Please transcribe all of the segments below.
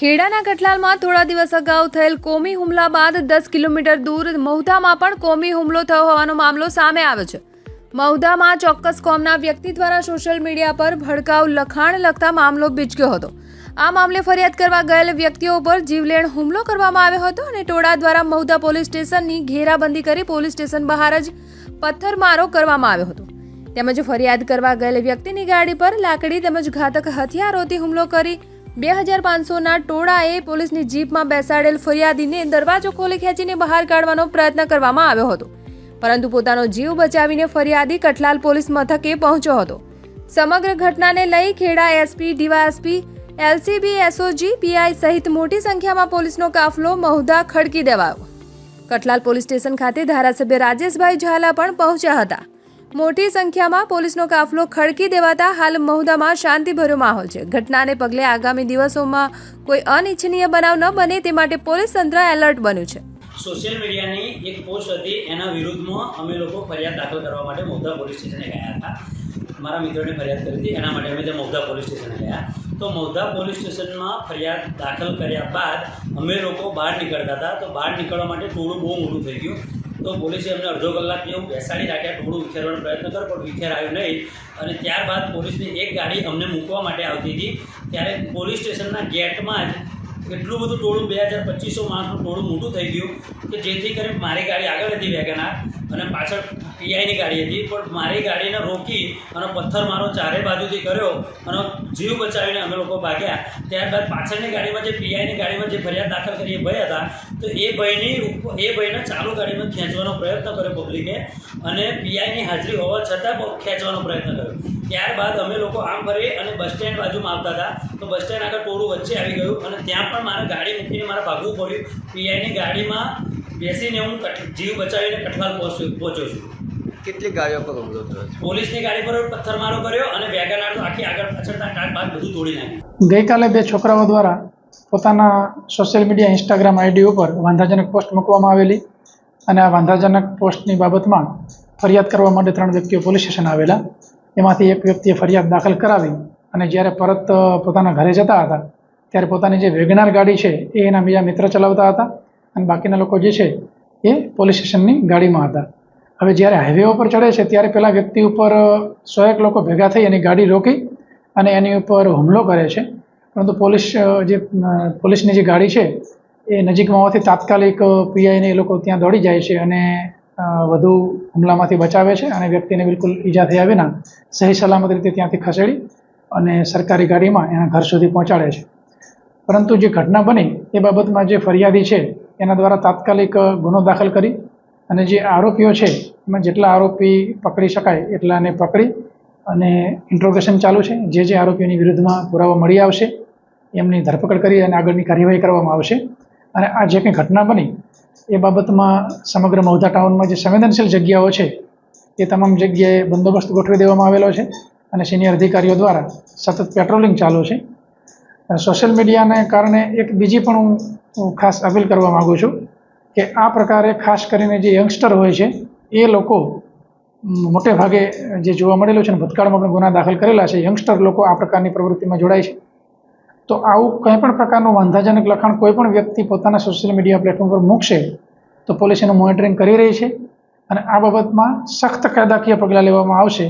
ખેડાના કઠલાલમાં થોડા દિવસ અગાઉ થયેલ કોમી હુમલા બાદ દસ કિલોમીટર દૂર મહુધામાં પણ કોમી હુમલો થયો હોવાનો મામલો સામે આવ્યો છે. મહુધામાં ચોક્કસ કોમના વ્યક્તિ દ્વારા સોશિયલ મીડિયા પર ભડકાઉ લખાણ લખતા મામલો બીચક્યો હતો. આ મામલે ફરિયાદ કરવા ગયેલ વ્યક્તિઓ પર જીવલેણ હુમલો કરવામાં આવ્યો હતો અને ટોળા દ્વારા મહુધા પોલીસ સ્ટેશનની ઘેરાબંધી કરી પોલીસ સ્ટેશન બહાર જ પથ્થરમારો કરવામાં આવ્યો હતો. તેમજ ફરિયાદ કરવા ગયેલ વ્યક્તિની ગાડી પર લાકડી તેમજ ઘાતક હથિયારોથી હુમલો કરી બે હજાર પાંચસોના ટોળાએ પોલીસની જીપમાં બેસાડેલ ફરિયાદીને દરવાજો ખોલી ખેંચીને બહાર કાઢવાનો પ્રયત્ન કરવામાં આવ્યો હતો. પરંતુ પોતાનો જીવ બચાવીને ફરિયાદી કઠલાલ પોલીસ મથકે પહોંચ્યો હતો. સમગ્ર ઘટનાને લઈ Kheda SP, DySP, LCB, SOG, PI સહિત મોટી સંખ્યામાં પોલીસનો કાફલો મહુધા ખડકી દેવાયો. કઠલાલ પોલીસ સ્ટેશન ખાતે ધારાસભ્ય રાજેશભાઈ ઝાલા પણ પહોંચ્યા હતા. મોટી સંખ્યામાં પોલીસનો કાફલો ખડકી દેવાતા હાલ મહુદામાં શાંતિભર્યો માહોલ છે. ઘટનાને પગલે આગામી દિવસોમાં કોઈ અનિચ્છનીય બનાવ ન બને તે માટે પોલીસ તંત્ર એલર્ટ બન્યું છે. સોશિયલ મીડિયાની એક પોસ્ટ હતી, એના વિરુદ્ધમાં અમે લોકો ફરિયાદ દાખલ કરવા માટે મૌધા પોલીસ સ્ટેશને ગયા હતા. મારા મિત્રોને ફરિયાદ કરી હતી, એના માટે અમે ત્યાં મૌધા પોલીસ સ્ટેશને ગયા. તો મૌધા પોલીસ સ્ટેશનમાં ફરિયાદ દાખલ કર્યા બાદ અમે લોકો બહાર નીકળતા હતા. તો બહાર નીકળવા માટે ટોળું બહુ મોટું થઈ ગયું. તો પોલીસે અમને અડધો કલાક જેવું બેસાડી રાખ્યા. ટોળું વિખેરવાનો પ્રયત્ન કર્યો પણ વિખેરાયું નહીં. અને ત્યારબાદ પોલીસની એક ગાડી અમને મૂકવા માટે આવતી હતી. ત્યારે પોલીસ સ્ટેશનના ગેટમાં જ એટલું બધું ટોળું, બે હજાર પચીસો માણસનું ટોળું મોટું થઈ ગયું કે જેથી કરીને મારી ગાડી આગળ હતી વેગનાર. અને પાછળ પીઆઈની ગાડી હતી, પણ મારી ગાડીને રોકી અને પથ્થર મારો ચારે બાજુથી કર્યો અને જીવ બચાવીને અમે લોકો ભાગ્યા. ત્યારબાદ પાછળની ગાડીમાં જે પીઆઈની ગાડીમાં જે ફરિયાદ દાખલ કરી એ ભાઈ હતા. તો એ ભાઈની એ ભાઈને ચાલુ ગાડીમાં ખેંચવાનો પ્રયત્ન કર્યો પબ્લિકે અને પીઆઈની હાજરી હોવા છતાં ખેંચવાનો પ્રયત્ન કર્યો. ત્યારબાદ અમે લોકો આમ ફરી અને બસ સ્ટેન્ડ બાજુમાં આવતા હતા. તો બસ સ્ટેન્ડ આગળ ટોળું વચ્ચે આવી ગયું અને ત્યાં પણ મારે ગાડી મૂકીને મારે ભાગવું પડ્યું. પીઆઈની ગાડીમાં બેસીને હું જીવ બચાવીને કઠવાલ પહોંચ્યો પહોંચ્યો છું. કેટલી ગાડીઓ પર હુમલો થયો પોલીસની ગાડી પર પથ્થરમારો કર્યો અને વેગનાર આખી આગળ પાછળના કાર બાદ બધું તોડી નાખ્યું. ગઈકાલે બે છોકરાઓ દ્વારા પોતાના સોશિયલ મીડિયા ઇન્સ્ટાગ્રામ આઈડી ઉપર વાંધાજનક પોસ્ટ મૂકવામાં આવેલી અને આ વાંધાજનક પોસ્ટની બાબતમાં ફરિયાદ કરવા માટે ત્રણ વ્યક્તિઓ પોલીસ સ્ટેશન આવેલા. એમાંથી એક વ્યક્તિએ ફરિયાદ દાખલ કરાવી અને જ્યારે પરત પોતાના ઘરે જતા હતા ત્યારે પોતાની જે વેગનાર ગાડી છે એ એના બીજા મિત્ર ચલાવતા હતા. અને બાકીના લોકો જે છે એ પોલીસ સ્ટેશનની ગાડીમાં હતા. હવે જ્યારે હાઈવે ઉપર ચડે છે, ત્યારે પેલા વ્યક્તિ ઉપર સો એક લોકો ભેગા થઈ એની ગાડી રોકી અને એની ઉપર હુમલો કરે છે. પરંતુ પોલીસ જે પોલીસની જે ગાડી છે, એ નજીકમાં હોવાથી તાત્કાલિક પીઆઈને એ લોકો ત્યાં દોડી જાય છે અને વધુ હુમલામાંથી બચાવે છે અને વ્યક્તિને બિલકુલ ઈજા થયા વિના સહી સલામત રીતે ત્યાંથી ખસેડી અને સરકારી ગાડીમાં એના ઘર સુધી પહોંચાડે છે. પરંતુ જે ઘટના બની, એ બાબતમાં જે ફરિયાદી છે એના દ્વારા તાત્કાલિક ગુનો દાખલ કરી અને જે આરોપીઓ છે, એમાં જેટલા આરોપી પકડી શકાય એટલાને પકડી અને ઇન્ટ્રોગેશન ચાલુ છે. જે જે આરોપીઓની વિરુદ્ધમાં પુરાવા મળી આવશે, એમની ધરપકડ કરી અને આગળની કાર્યવાહી કરવામાં આવશે. અને આ જે કંઈ ઘટના બની, એ બાબતમાં સમગ્ર મૌધા ટાઉનમાં જે સંવેદનશીલ જગ્યાઓ છે, એ તમામ જગ્યાએ બંદોબસ્ત ગોઠવી દેવામાં આવેલો છે અને સિનિયર અધિકારીઓ દ્વારા સતત પેટ્રોલિંગ ચાલુ છે. સોશિયલ મીડિયાને કારણે એક બીજી પણ હું હું ખાસ અપીલ કરવા માગું છું કે આ પ્રકારે ખાસ કરીને જે યંગસ્ટર હોય છે, એ લોકો મોટે ભાગે જે જોવા મળેલું છે ને, ભૂતકાળમાં પણ ગુના દાખલ કરેલા છે, યંગસ્ટર લોકો આ પ્રકારની પ્રવૃત્તિમાં જોડાય છે. તો આવું કંઈ પણ પ્રકારનું વાંધાજનક લખાણ કોઈ પણ વ્યક્તિ પોતાના સોશિયલ મીડિયા પ્લેટફોર્મ પર મૂકશે, તો પોલીસ એનું મોનિટરિંગ કરી રહી છે અને આ બાબતમાં સખ્ત કાયદાકીય પગલાં લેવામાં આવશે.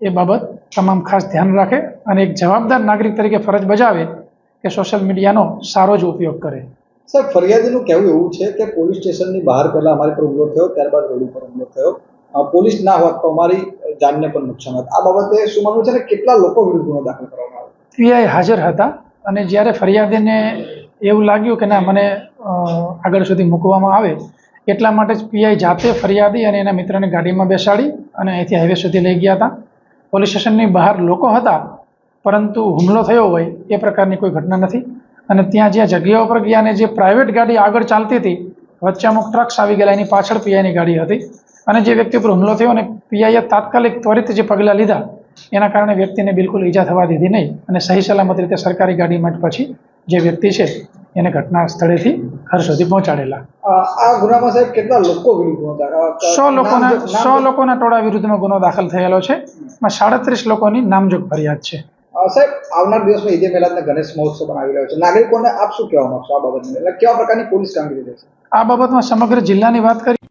એ બાબત તમામ ખાસ ધ્યાન રાખે અને એક જવાબદાર નાગરિક તરીકે ફરજ બજાવે કે સોશિયલ મીડિયાનો સારો જ ઉપયોગ કરે. સાહેબ, ફરિયાદીનું કહેવું એવું છે કે પોલીસ સ્ટેશનની બહાર પહેલા અમારી પર હુમલો થયો, ત્યારબાદ રોડ ઉપર હુમલો થયો. પોલીસ ના હોત તો અમારી જાનને પણ નુકસાન હતું. આ બાબતે શું માનવું છે ને, કેટલા લોકો વિરુદ્ધ ગુનો દાખલ કરવામાં આવ્યો? પીઆઈ હાજર હતા અને જ્યારે ફરિયાદીને એવું લાગ્યું કે ના, મને આગળ સુધી મૂકવામાં આવે, એટલા માટે જ પીઆઈ જાતે ફરિયાદી અને એના મિત્રને ગાડીમાં બેસાડી અને અહીંથી હાઈવે સુધી લઈ ગયા હતા. પોલીસ સ્ટેશનની બહાર લોકો હતા, પરંતુ હુમલો થયો હોય એ પ્રકારની કોઈ ઘટના નથી. અને ત્યાં જ્યાં જગ્યાઓ પર ગયા અને જે પ્રાઇવેટ ગાડી આગળ ચાલતી હતી વચ્ચે અમુક ટ્રક્સ આવી ગયેલા એની પાછળ પીઆઈની ગાડી હતી. અને જે વ્યક્તિ ઉપર હુમલો થયો અને પીઆઈએ તાત્કાલિક ત્વરિત જે પગલાં લીધા એના કારણે વ્યક્તિને બિલકુલ ઈજા થવા દીધી નહીં અને સહી સલામત રીતે સરકારી ગાડીમાં જ પછી જે વ્યક્તિ છે એને ઘટના સ્થળેથી ઘર સુધી પહોંચાડેલા. આ ગુનામાં સાહેબ કેટલા લોકો વિરુદ્ધ સો લોકોના સો લોકોના ટોળા વિરુદ્ધમાં ગુનો દાખલ થયેલો છે. સાડત્રીસ લોકોની નામજોગ ફરિયાદ છે. સાહેબ, આવનાર દિવસમાં ઈદે મિલાદ અને ગણેશ મહોત્સવ પણ આવી રહ્યો છે. નાગરિકોને આપ શું કહેવા માંગશો આ બાબતને? એટલે કેવા પ્રકારની પોલીસ કામગીરી રહેશે? આ બાબતમાં સમગ્ર જિલ્લાની વાત કરી